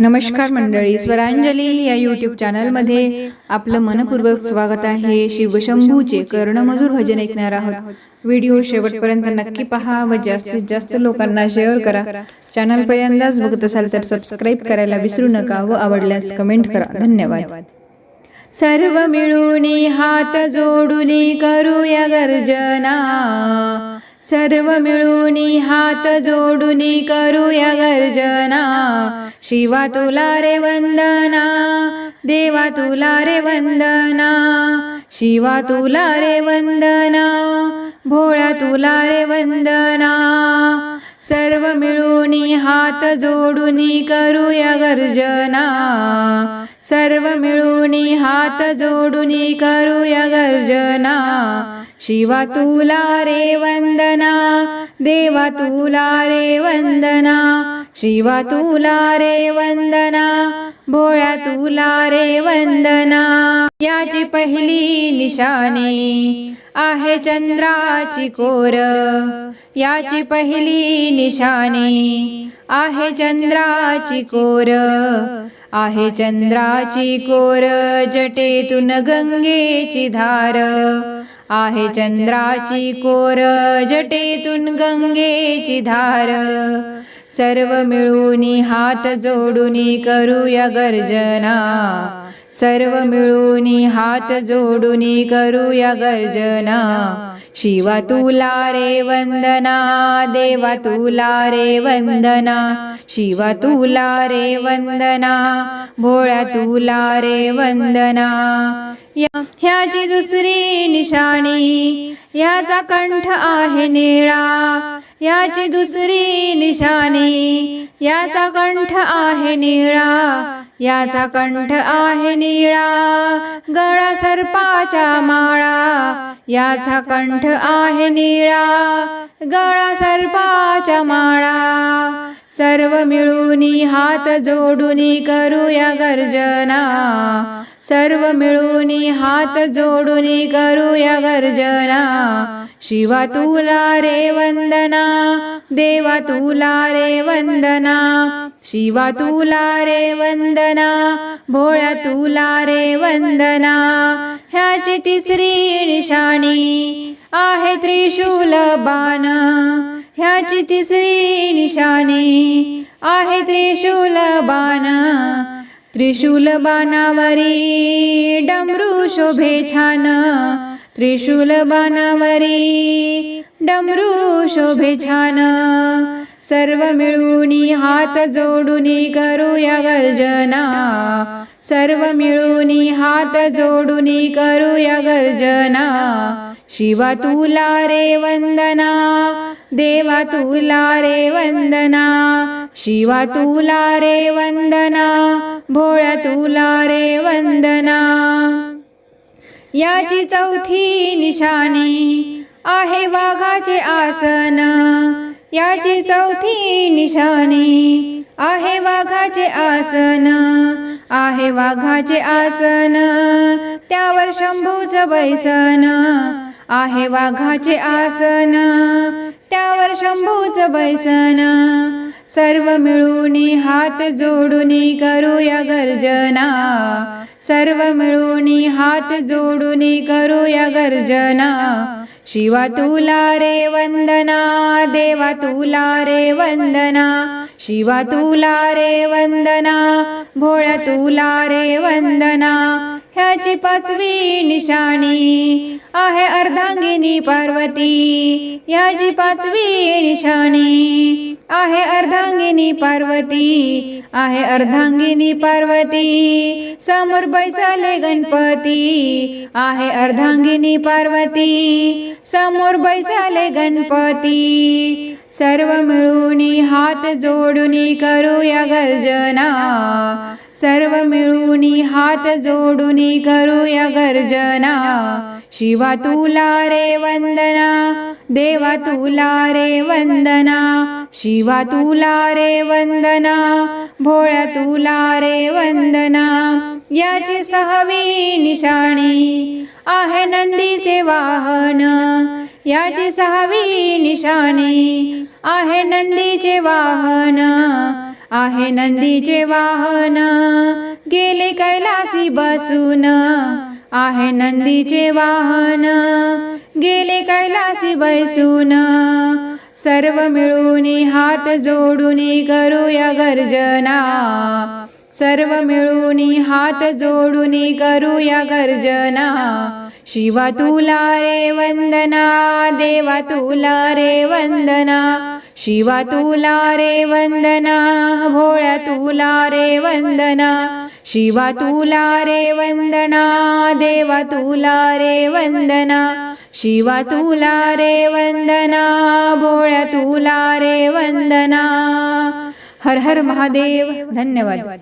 नमस्कार मंडळी स्वरांजली या यूट्यूब चॅनलमध्ये आपलं मनपूर्वक स्वागत आहे शिवशंभूचे कर्णमधुर भजन ऐकणार आहोत. व्हिडिओ शेवटपर्यंत नक्की पहा व जास्तीत जास्त लोकांना शेअर करा. चॅनल पहिल्यांदाच बघत असाल तर सबस्क्राईब करायला विसरू नका व आवडल्यास कमेंट करा. धन्यवाद. सर्व मिळून हात जोडून करूया गर्जना. सर्व मिळून हात जोडून करूया गर्जना. शिवा तुला रे वंदना देवा तुला रे वंदना. शिवा तुला रे वंदना भोळ्या तुला रे वंदना. सर्व मिळून हात जोडून करूया गर्जना. सर्व मिळून हात जोडून करूया गर्जना. शिवा तुला रे वंदना देवा तुला रे वंदना शिवा तुला रे वंदना भोळ्या तुला रे वंदना. याची पहिली निशाणी आहे चंद्राची कोर. याची पहिली निशाणी आहे चंद्राची कोर. आहे चंद्राची कोर जटेतून गंगेची धार. आहे चंद्राची कोर जटेतून गंगेची धार. सर्व मिळून हात जोडून करूया गर्जना. सर्व मिळून हात जोडून करूया गर्जना. शिवा तुला रे वंदना देवा तुला रे वंदना. शिवा तुला रे वंदना भोळ्या तुला रे वंदना. ह्याची दुसरी निशाणी ह्याचा कंठ आहे निळा. याची दुसरी निशाणी याचा कंठ आहे निळा. याचा कंठ आहे निळा गळा सर्पाच्या माळा. याचा कंठ आहे निळा गळा सर्पाच्या माळा. सर्व मिळून हात जोडून करूया गर्जना. सर्व मिळून हात जोडून करूया गर्जना. शिवा तुला रे वंदना देवा तुला रे वंदना शिवा तुला रे वंदना भोळ्या तुला रे वंदना. ह्याची तिसरी निशाणी आहे त्रिशूल बाण. ह्याची तिसरी निशाणी आहे त्रिशूल बाण. त्रिशूल बाणावरी डमरू शोभे छान. त्रिशूल बाणावरी डमरू शोभे छान सर्व मिळून हात जोडून करूया गर्जना सर्व मिळून हात जोडून करूया गर्जना शिवा तुला रे वंदना देवा तुला रे वंदना शिवा तुला रे वंदना भोळ्या तुला रे वंदना. याची चौथी निशाणी आहे वाघाचे आसन. याची चौथी निशाणी आहे वाघाचे आसन. आहे वाघाचे आसन त्यावर शंभूच बैसन. आहे वाघाचे आसन त्यावर शंभूच बैसन. सर्व मिळून हात जोडून करूया गर्जना. सर्व मिळून हात जोडून करूया गर्जना. शिवा तुला रे वंदना देवा तुला रे वंदना. शिवा तुला रे वंदना भोळ्या तुला रे वंदना. ह्याची पाचवी निशाणी आहे अर्धांगिनी पार्वती. ह्याची पाचवी निशाणी आहे अर्धांगिनी पार्वती. आहे अर्धांगिनी पार्वती. समोर बैसाले गणपती. आहे अर्धांगिनी पार्वती. समोर बैसाले गणपती. सर्व मिळून हात जोडून करूया गर्जना. सर्व मिळून हात जोडून करूया गर्जना. शिवा तुला रे वंदना देवा तुला रे वंदना. शिवा तुला रे वंदना भोळ्या तुला रे वंदना. याची सहावी निशाणी आहे नंदीचे वाहन. याची सहावी निशाणी आहे नंदीचे वाहन. आहे नंदीचे वाहन. गेले कैलासी बसून. आहे नंदीचे वाहन. गेले कैलासी बैसून. सर्व मिळून हात जोडून करूया गर्जना. सर्व मिळून हात जोडून करूया गर्जना. शिवा तुला रे वंदना देवा तुला रे वंदना शिवा तुला रे वंदना भोळ्या तुला रे वंदना शिवा तुला रे वंदना देवा तुला रे वंदना शिवा तुला रे वंदना भोळ्या तुला रे वंदना. हर हर महादेव धन्यवाद.